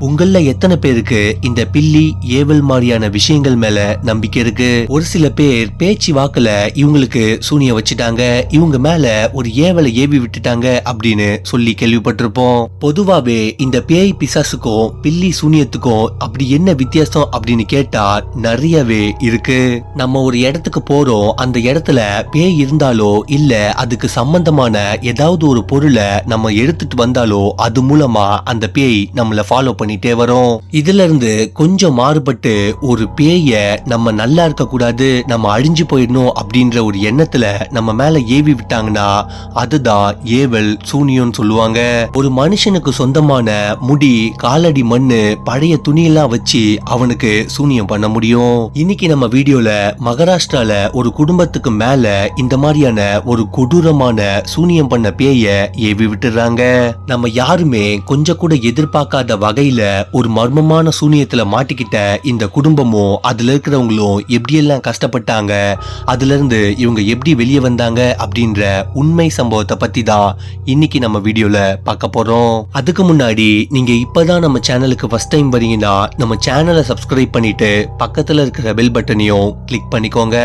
உங்கள எத்தனை பேருக்கு இந்த பில்லி ஏவல் மாதிரியான விஷயங்கள் மேல நம்பிக்கை இருக்கு? ஒரு சில பேர் பேச்சு வாக்குல இவங்களுக்கு சூனிய வச்சுட்டாங்க. இவங்க மேல ஒரு ஏவலை ஏவி விட்டுட்டாங்க அப்படின்னு சொல்லி கேள்விப்பட்டிருப்போம். பொதுவாவே இந்த பேய் பிசாசுக்கும் பில்லி சூனியத்துக்கும் அப்படி என்ன வித்தியாசம் அப்படின்னு கேட்டா நிறையவே இருக்கு. நம்ம ஒரு இடத்துக்கு போறோம். அந்த இடத்துல பேய் இருந்தாலோ இல்ல அதுக்கு சம்பந்தமான ஏதாவது ஒரு பொருளை நம்ம எடுத்துட்டு வந்தாலோ அது மூலமா அந்த பேய் நம்மள ஃபாலோ பண்ணி பண்ணிட்டே வரும். இதுல இருந்து கொஞ்சம் மாறுபட்டு ஒரு பேய நம்ம நல்லா இருக்க கூடாது நம்ம அழிஞ்சு போயிடணும் அப்படின்ற ஒரு எண்ணத்துல நம்ம மேல ஏவி விட்டாங்கன்னா அதுதான் ஏவல் சூனியம்னு சொல்லுவாங்க. ஒரு மனுஷனுக்கு சொந்தமான முடி காலடி மண்ணு பழைய துணியெல்லாம் வச்சு அவனுக்கு சூனியம் பண்ண முடியும். இன்னைக்கு நம்ம வீடியோல மகாராஷ்டிரால ஒரு குடும்பத்துக்கு மேல இந்த மாதிரியான ஒரு கொடூரமான சூனியம் பண்ண பேய ஏவி விட்டுறாங்க. நம்ம யாருமே கொஞ்சம் கூட எதிர்பார்க்காத வகையில ஒரு மர்மமான சூனியத்துல மாட்டிக்கிட்ட இந்த குடும்பமும் அதுல இருக்கிறவங்களும் எப்படியெல்லாம் கஷ்டப்பட்டாங்க அதுல இருந்து இவங்க எப்படி வெளியே வந்தாங்க அப்படின்ற உண்மை சம்பவத்தை பத்தி தான் இன்னைக்கு நம்ம வீடியோல பார்க்க போறோம். அதுக்கு முன்னாடி நீங்க இப்பதான் நம்ம சேனலுக்கு ஃபர்ஸ்ட் டைம் வரீங்கன்னா நம்ம சேனலை சப்ஸ்கிரைப் பண்ணிட்டு பக்கத்துல இருக்கிற பெல் பட்டனையும் கிளிக் பண்ணிக்கோங்க.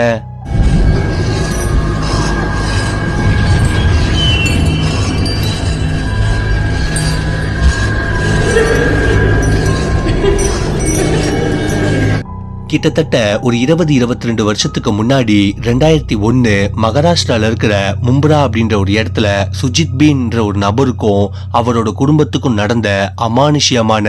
கிட்டத்தட்ட ஒரு இருபது இருபத்தி ரெண்டு வருஷத்துக்கு முன்னாடி ரெண்டாயிரத்தி ஒன்னு மகாராஷ்டிரால இருக்கிற மும்பரா அப்படின்ற ஒரு இடத்துல சுஜித் பீன்ற ஒரு நபருக்கும் அவரோட குடும்பத்துக்கும் நடந்த அமானுஷ்யமான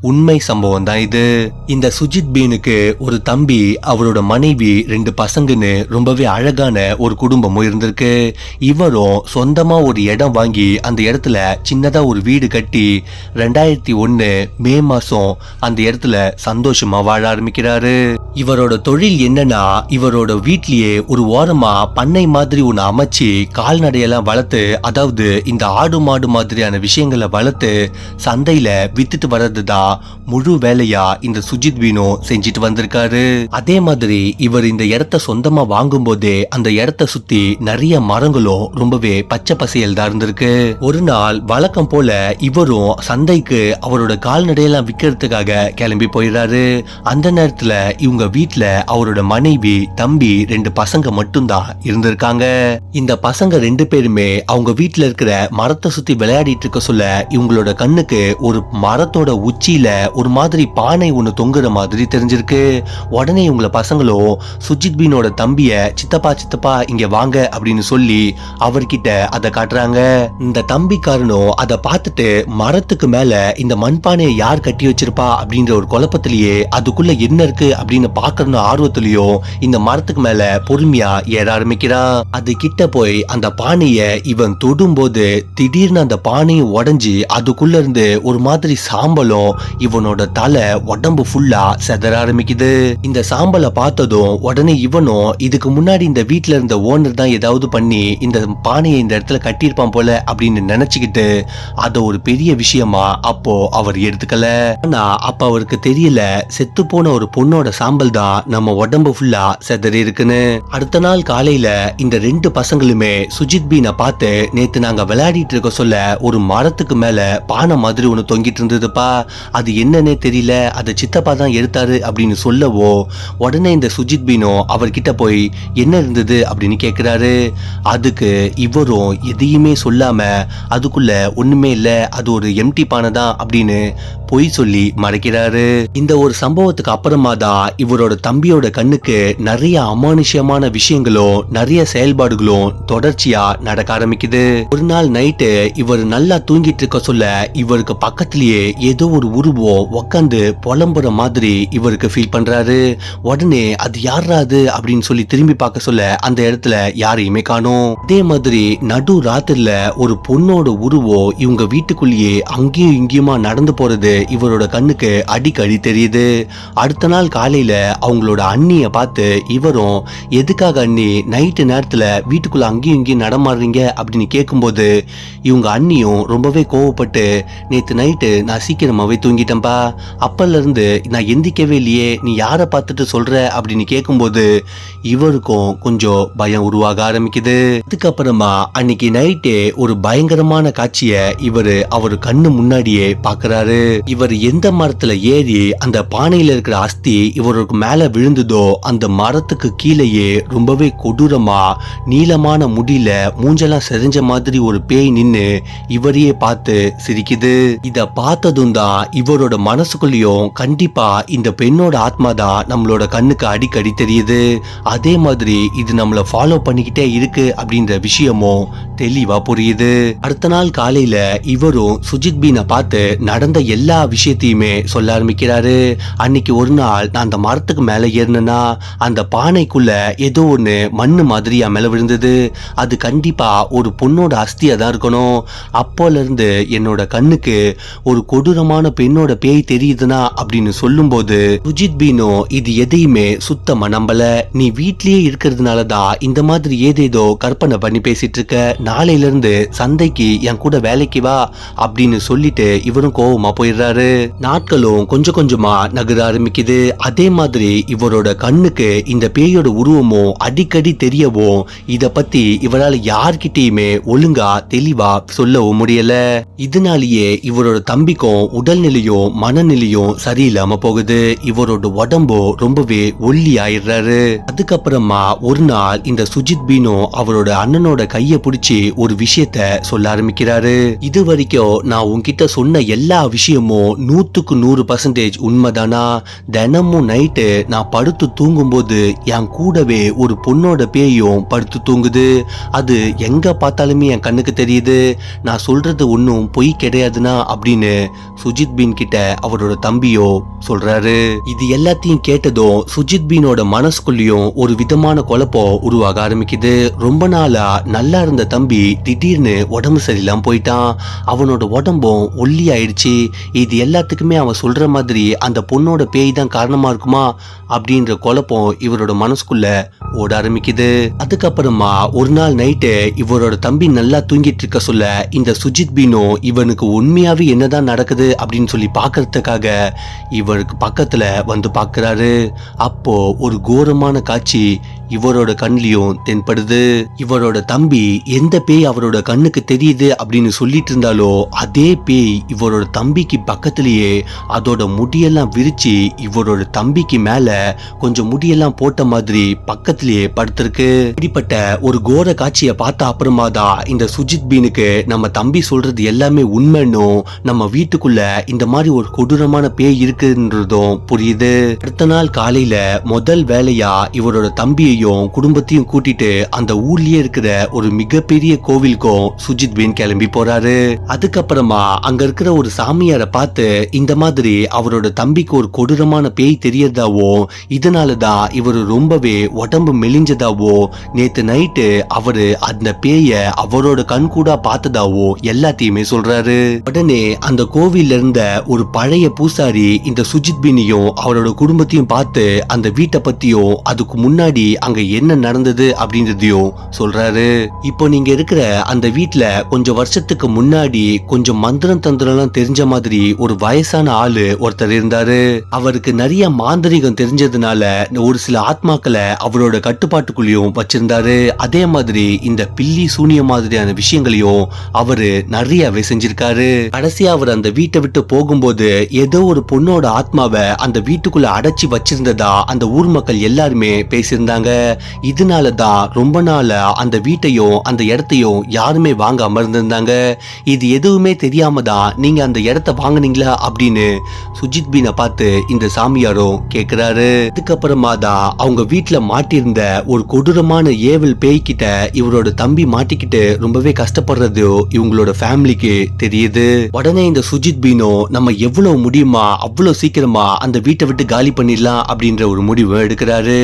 உண்மை சம்பவம் தான் இது. இந்த சுஜித் பீனுக்கு ஒரு தம்பி அவரோட மனைவி ரெண்டு பசங்கன்னு ரொம்பவே அழகான ஒரு குடும்பமும் இருந்திருக்கு. இவரும் சொந்தமா ஒரு இடம் வாங்கி அந்த இடத்துல சின்னதா ஒரு வீடு கட்டி ரெண்டாயிரத்தி ஒன்னு மே மாசம் அந்த இடத்துல சந்தோஷமா வாழ ஆரம்பிக்கிறாரு. இவரோட தொழில் என்னன்னா இவரோட வீட்லயே ஒரு ஓரமா பண்ணை மாதிரி ஒண்ணு அமைச்சு கால்நடையெல்லாம் வளர்த்து அதாவது இந்த ஆடு மாடு மாதிரியான விஷயங்களை வளர்த்து சந்தையில வித்துட்டு வர்றது தான் முழு வேலையா இந்த சுஜித் வீணோ செஞ்சுட்டு வந்திருக்காரு. அதே மாதிரி இவர் இந்த இடத்த சொந்தமா வாங்கும் போதே அந்த இடத்த சுத்தி நிறைய மரங்களும் ரொம்பவே பச்சை பசையல் தான் இருந்திருக்கு. ஒரு நாள் வழக்கம் போல இவரும் சந்தைக்கு அவரோட கால்நடையெல்லாம் விற்கிறதுக்காக கிளம்பி போயிடுறாரு. அந்த நேரத்துல இவங்க வீட்டுல அவரோட மனைவி தம்பி ரெண்டு பசங்க மட்டும்தான் இருந்திருக்காங்க. இந்த பசங்க ரெண்டு பேருமே அவங்க வீட்டுல இருக்கிற மரத்தை சுத்தி விளையாடிட்டு இருக்க சொல்ல இவங்களோட கண்ணுக்கு ஒரு மரத்தோட உச்சியில ஒரு மாதிரி பானை ஒண்ணு தொங்குற மாதிரி தெரிஞ்சிருக்கு. உடனே இவங்கள பசங்களும் சுஜித் பீனோட தம்பிய சித்தப்பா சித்தப்பா இங்க வாங்க அப்படின்னு சொல்லி அவர்கிட்ட அதை காட்டுறாங்க. இந்த தம்பிக்காரனும் அதை பார்த்துட்டு மரத்துக்கு மேல இந்த மண்பானையை யார் கட்டி வச்சிருப்பா அப்படின்ற ஒரு குழப்பத்திலேயே அதுக்குள்ள என்ன இருக்கு? அப்படின்னு பாக்கணும் ஆர்வத்திலயும் இந்த மரத்துக்கு மேல பொறுமையா ஏற ஆரம்பிக்கிறான். அது கிட்ட போய் அந்த பானைய இவன் தொடும்போது திடீர்னு அந்த பானையும் உடஞ்சி அதுக்குள்ள இருந்து ஒரு மாதிரி சாம்பலும் இவனோட தலை உடம்பு ஃபுல்லா செதற ஆரம்பிக்குது. இந்த சாம்பலை பார்த்ததும் உடனே இவனும் இதுக்கு முன்னாடி இந்த வீட்டுல இருந்த ஓனர் தான் ஏதாவது பண்ணி இந்த பானையை இந்த இடத்துல கட்டியிருப்பான் போல அப்படின்னு நினைச்சுக்கிட்டு அதை ஒரு பெரிய விஷயமா அப்போ அவர் எடுத்துக்கல. ஆனா அப்ப அவருக்கு தெரியல செத்து போன ஒரு பொண்ணோட சாம்பல் தான் நம்ம உடம்பு ஃபுல்லா செதறி இருக்குன்னு. அடுத்த நாள் காலையில இந்த ரெண்டு பசங்களுமே சுஜித் பீனை பார்த்து நேத்து நாங்க விளையாடிட்டு இருக்க சொல்ல ஒரு மரத்துக்கு மேல பானை மாதிரி ஒன்று தொங்கிட்டு இருந்ததுப்பா. அது என்னன்னே தெரியல. அதை சித்தப்பா தான் எடுத்தாரு அப்படின்னு சொல்லவோ உடனே இந்த சுஜித் பீனும் அவர்கிட்ட போய் என்ன இருந்தது அப்படின்னு கேட்கிறாரு அதுக்கு இவரும் எதையுமே சொல்லாம அதுக்குள்ள ஒண்ணுமே இல்ல அது ஒரு எம்டி பானை தான் அப்படின்னு பொய் சொல்லி மறைக்கிறாரு. இந்த ஒரு சம்பவத்துக்கு அப்புறமா தான் இவரோட தம்பியோட கண்ணுக்கு நிறைய அமானுஷ்யமான விஷயங்களும் நிறைய செயல்பாடுகளும் தொடர்ச்சியா நடக்க ஆரம்பிக்குது. ஒரு நாள் நைட்டு இவர் நல்லா தூங்கிட்டு இருக்க சொல்ல இவருக்கு பக்கத்திலேயே ஏதோ ஒரு உருவம் உக்காந்து புலம்புற மாதிரி இவருக்கு ஃபீல் பண்றாரு. உடனே அது யாராது அப்படின்னு சொல்லி திரும்பி பார்க்க சொல்ல அந்த இடத்துல யாரையுமே காணோம். அதே மாதிரி நடு ராத்திரில ஒரு பொண்ணோட உருவம் இவங்க வீட்டுக்குள்ளேயே அங்கேயும் இங்கேயுமா நடந்து போறது இவரோட கண்ணுக்கு அடிக்கடி தெரியுது. அடுத்த நாள் காலையில அவங்களோட அண்ணிய பார்த்து இவரும் எதுக்காக அண்ணி நைட்டு நேரத்துல வீட்டுக்குள்ள அங்கேயும் இங்கேயும் நடமாடுறீங்க? அப்படின்னு கேட்கும்போது இவங்க அண்ணியும் ரொம்பவே கோவப்பட்டு நேத்து நைட்டு நான் சீக்கிரமாவே தூங்கிட்டேன்பா. அப்பல்ல இருந்து நான் எந்திக்கவே இல்லையே. நீ யாரை பார்த்துட்டு சொல்ற? அப்படின்னு கேட்கும்போது இவருக்கும் கொஞ்சம் பயம் உருவாக ஆரம்பிக்குது. அதுக்கப்புறமா அன்னைக்கு நைட்டே ஒரு பயங்கரமான காட்சிய இவரு அவர் கண்ணு முன்னாடியே பாக்குறாரு. இவர் எந்த மரத்துல ஏறி அந்த பானையில இருக்கிற அஸ்தி இவருக்கு மேல விழுந்ததோ அந்த மரத்துக்கு கீழேயே ரொம்பவே கொடூரமா நீளமான முடியில மூஞ்செல்லாம் செறிஞ்ச மாதிரி ஒரு பேய் நின்னு இவரையே பார்த்து சிரிக்குது. இத பார்த்ததும் தான் இவரோட மனசுக்குள்ளேயும் கண்டிப்பா இந்த பெண்ணோட ஆத்மா தான் நம்மளோட கண்ணுக்கு அடிக்கடி தெரியுது. அதே மாதிரி இது நம்மள ஃபாலோ பண்ணிக்கிட்டே இருக்கு அப்படின்ற விஷயமும் தெளிவா புரியுது. அடுத்த நாள் காலையில இவரும் சுஜித் பீனை பார்த்து நடந்த எல்லா விஷயத்தையுமே சொல்ல ஆரம்பிக்கிறாரு. அன்னைக்கு ஒரு நாள் நான் அந்த மரத்துக்கு மேல ஏறினேன்னா அந்த பானைக்குள்ள ஏதோ ஒண்ணு மண்ணு மாதிரியா மேல விழுந்தது. அது கண்டிப்பா ஒரு பொண்ணோட அஸ்தியா தான் இருக்கணும். அப்போல இருந்து என்னோட கண்ணுக்கு ஒரு கொடூரமான பெண்ணோட பேய் தெரியுதுன்னா அப்படின்னு சொல்லும்போது சுஜித் பீனோ இது எதையுமே சுத்தமா நம்பல. நீ வீட்லயே இருக்கிறதுனால தான் இந்த மாதிரி ஏதேதோ கற்பனை பண்ணி பேசிட்டு இருக்க. நாளையிலிருந்து சந்தைக்கு என் கூட வேலைக்கு வா அப்படின்னு சொல்லிட்டு இவரும் கோவமா போயிடுறாரு. நாட்களும் கொஞ்சம் கொஞ்சமா நகர ஆரம்பிக்குது. அதே மாதிரி இவரோட கண்ணுக்கு இந்த பேயோட உருவமும் அடிக்கடி தெரியவும் இத பத்தி இவரால் யார்கிட்டயுமே ஒழுங்கா தெளிவா சொல்லவும் முடியல. இதனாலேயே இவரோட தம்பிக்கும் உடல்நிலையும் மனநிலையும் சரியில்லாம போகுது. இவரோட உடம்பும் ரொம்பவே ஒல்லி ஆயிடுறாரு. அதுக்கப்புறமா ஒரு நாள் இந்த சுஜித் பீனோ அவரோட அண்ணனோட கைய பிடிச்சி ஒரு விஷயத்த சொல்ல ஆரம்பிக்கிறாரு. இது வரைக்கும் நான் உன்கிட்ட சொன்ன எல்லா விஷயமும் நூத்துக்கு நூறு பர்சன்டேஜ் உண்மைதானா? தினமும் நைட்டு நான் படுத்து தூங்கும்போது என் கூடவே ஒரு பொண்ணோட பேயும் படுத்து தூங்குது. அது எங்க பார்த்தாலுமே என் கண்ணுக்கு தெரியுது. நான் சொல்றது ஒன்றும் பொய் கிடையாதுனா அப்படின்னு சுஜித் பீன் கிட்ட அவரோட தம்பியோ சொல்றாரு. இது எல்லாத்தையும் கேட்டதும் சுஜித் பீனோட மனசுக்குள்ளேயும் ஒரு விதமான குழப்பம் உருவாக ஆரம்பிக்குது. ரொம்ப நாளா நல்லா இருந்த தம்பி திடீர்னு உடம்பு சரியில்லாம போயிட்டான். அவனோட உடம்பும் ஒல்லி ஆயிடுச்சு. இது எல்லாத்துக்குமே அவன் சொல்ற மாதிரி அந்த பொண்ணோட பேய் தான் காரணமா இருக்குமா? அப்படின்ற குழப்பம் இவரோட மனசுக்குள்ள ஓட ஆரம்பிக்குது. அதுக்கப்புறமா ஒரு நாள் நைட்டு இவரோட தம்பி நல்லா தூங்கிட்டு இருக்க சொல்ல இந்த சுஜித் பீனோ இவனுக்கு உண்மையாவே என்னதான் நடக்குது அப்படின்னு சொல்லி பாக்குறதுக்காக இவருக்கு பக்கத்துல வந்து பாக்குறாரு. அப்போ ஒரு கோரமான காட்சி இவரோட கண்லயும் தென்படுது. இவரோட தம்பி எந்த பேய் அவரோட கண்ணுக்கு தெரியுது அப்படின்னு சொல்லிட்டு இருந்தாலோ அதே பேய் இவரோட தம்பிக்கு பக்கத்திலேயே அதோட முடியெல்லாம் விரிச்சு இவரோட தம்பிக்கு மேல கொஞ்சம் முடியெல்லாம் போட்ட மாதிரி பக்கத்திலேயே படுத்திருக்கு. இப்படிப்பட்ட ஒரு கோர காட்சியை பார்த்த அப்புறமா தான் இந்த சுஜித் பீனுக்கு நம்ம தம்பி சொல்றது எல்லாமே உண்மைன்னும் நம்ம வீட்டுக்குள்ள இந்த மாதிரி ஒரு கொடூரமான பேய் இருக்குன்றதும் புரியுது. அடுத்த நாள் காலையில முதல் வேலையா இவரோட தம்பியையும் குடும்பத்தையும் கூட்டிட்டு அந்த ஊர்லயே இருக்கிற ஒரு மிகப்பெரிய கோவிலுக்கும் சுஜித் பின் கிளம்பி போறாரு. அதுக்கப்புறமா அங்க இருக்கிற ஒரு சாமியார பார்த்து இந்த மாதிரி அவரோட தம்பிக்கு ஒரு கொடூரமான பேய் தெரியறதாவோ இதனாலதான் இவர் ரொம்பவே உடம்பு மெலிஞ்சதாவோ நேத்து நைட்டு அவரு அந்த பேய அவரோட கண் கூட பார்த்ததாவோ எல்லாத்தையுமே சொல்றாரு. உடனே அந்த கோவில்ல இருந்த ஒரு பழைய பூசாரி இந்த சுஜித் பினியும் அவரோட குடும்பத்தையும் பார்த்து அந்த வீட்டை பத்தியும் அதுக்கு முன்னாடி அங்க என்ன நடந்தது அப்படின்றதையும் சொல்றாரு. இப்போ நீங்க இருக்கிற அந்த வீட்டுல கொஞ்சம் வருஷத்துக்கு முன்னாடி கொஞ்சம் மந்திரம் தந்திரம்லாம் தெரிஞ்ச மாதிரி ஒரு வயசான ஆளு ஒருத்தர் இருந்தாரு. அவருக்கு நிறைய மாந்திரிகம் தெரிஞ்சதுனால ஒரு சில ஆத்மாக்களை அவரோட கட்டுப்பாட்டுக்குள்ளேயும் வச்சிருந்தாரு. அதே மாதிரி இந்த பில்லி சூனிய மாதிரியான விஷயங்களையும் அவரு நிறையவே செஞ்சிருக்காரு. கடைசியா அவர் அந்த வீட்டை விட்டு போகும்போது ஏதோ ஒரு பொண்ணோட ஆத்மாவை அந்த வீட்டுக்குள்ள அடைச்சி வச்சிருந்ததா அந்த ஊர் மக்கள் எல்லாருமே பேசியிருந்தாங்க. இதனாலதான் ரொம்ப நாளா அந்த வீட்டையும் அந்த இடத்தையும் யாருமே வாங்க அமர்ந்திருந்தாங்க இது எதுவுமே தெரியாம தான் நீங்க அந்த இடத்த வாங்குனீங்களா அப்படின்னு சுஜித் பீனை பார்த்து இந்த சாமியாரும் கேட்கிறாரு அதுக்கப்புறமா தான் அவங்க வீட்டுல மாட்டியிருந்த ஒரு கொடூரமான ஏவல் பேய்கிட்ட இவரோட தம்பி மாட்டிக்கிட்டு ரொம்பவே கஷ்டப்படுறது இவங்களோட ஃபேமிலிக்கு தெரியுது. உடனே இந்த சுஜித் பீனோ நம்ம எவ்வளவு முடியுமா அவ்வளவு சீக்கிரமா அந்த வீட்டை விட்டு காலி பண்ணிடலாம் அப்படின்ற ஒரு முடிவு எடுக்கிறாரு.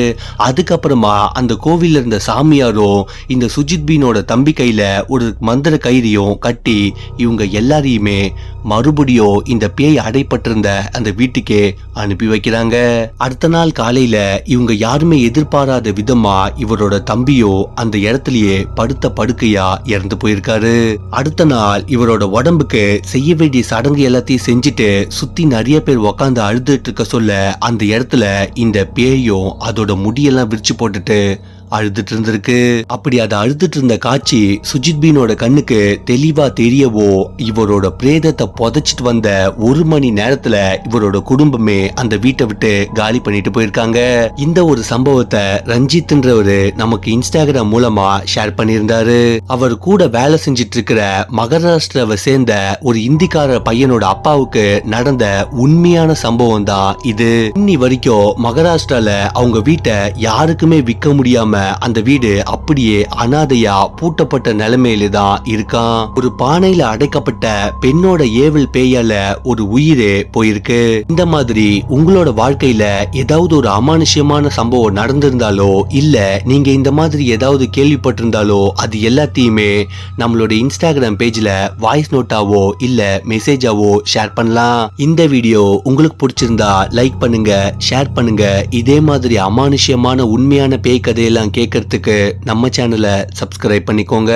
அதுக்கப்புறமா அந்த கோவில்ல இருந்த சாமியாரும் இந்த சுஜித் பீனோட தம்பி தம்பி கையில ஒரு மந்திர கயிறையும் கட்டி இவங்க எல்லாரையுமே மறுபடியும் இந்த பேய் அடைப்பட்டிருந்த அந்த வீட்டுக்கே அனுப்பி வைக்கிறாங்க. அடுத்த நாள் காலையில இவங்க யாருமே எதிர்பாராத விதமா இவரோட தம்பியோ அந்த இடத்துலயே படுத்த படுக்கையா இறந்து போயிருக்காரு. அடுத்த நாள் இவரோட உடம்புக்கு செய்ய வேண்டிய சடங்கு எல்லாத்தையும் செஞ்சுட்டு சுத்தி நிறைய பேர் உக்காந்து அழுதுட்டு இருக்க சொல்ல அந்த இடத்துல இந்த பேயும் அதோட முடியெல்லாம் விரிச்சு போட்டுட்டு அழுதுட்டு இருந்திருக்கு அப்படி அதை அழுதுட்டு இருந்த காட்சி சுஜித் பீனோட கண்ணுக்கு தெளிவா தெரியவோ இவரோட பிரேதத்தை புதைச்சிட்டு வந்த ஒரு மணி நேரத்துல இவரோட குடும்பமே அந்த வீட்டை விட்டு காலி பண்ணிட்டு போயிருக்காங்க. இந்த ஒரு சம்பவத்தை ரஞ்சித்ன்றவரு நமக்கு இன்ஸ்டாகிராம் மூலமா ஷேர் பண்ணியிருந்தாரு. அவர் கூட வேலை செஞ்சிட்டு இருக்கிற மகாராஷ்டிராவை சேர்ந்த ஒரு இந்திக்கார பையனோட அப்பாவுக்கு நடந்த உண்மையான சம்பவம் தான் இது. இன்னி வரைக்கும் மகாராஷ்டிரால அவங்க வீட்டை யாருக்குமே விற்க முடியாம அந்த வீடு அப்படியே அனாதையா பூட்டப்பட்ட நிலைமையில தான் இருக்கான் ஒரு பானையில அடைக்கப்பட்ட பெண்ணோட ஏவல் பேயால ஒரு உயிரே போயிருக்கு. இந்த மாதிரி உங்களோட வாழ்க்கையில ஏதாவது ஒரு அமானுஷ்யமான சம்பவம் நடந்திருந்தாலோ இல்ல நீங்க இந்த மாதிரி ஏதாவது கேள்விப்பட்டிருந்தாலோ அது எல்லாத்தையுமே நம்மளோட இன்ஸ்டாகிராம் பேஜ்ல வாய்ஸ் நோட்டாவோ இல்ல மெசேஜாவோ ஷேர் பண்ணலாம். இந்த வீடியோ உங்களுக்கு பிடிச்சிருந்தா லைக் பண்ணுங்க ஷேர் பண்ணுங்க. இதே மாதிரி அமானுஷ்யமான உண்மையான பேய் கதையெல்லாம் கேட்கறதுக்கு நம்ம சேனலை சப்ஸ்கிரைப் பண்ணிக்கோங்க.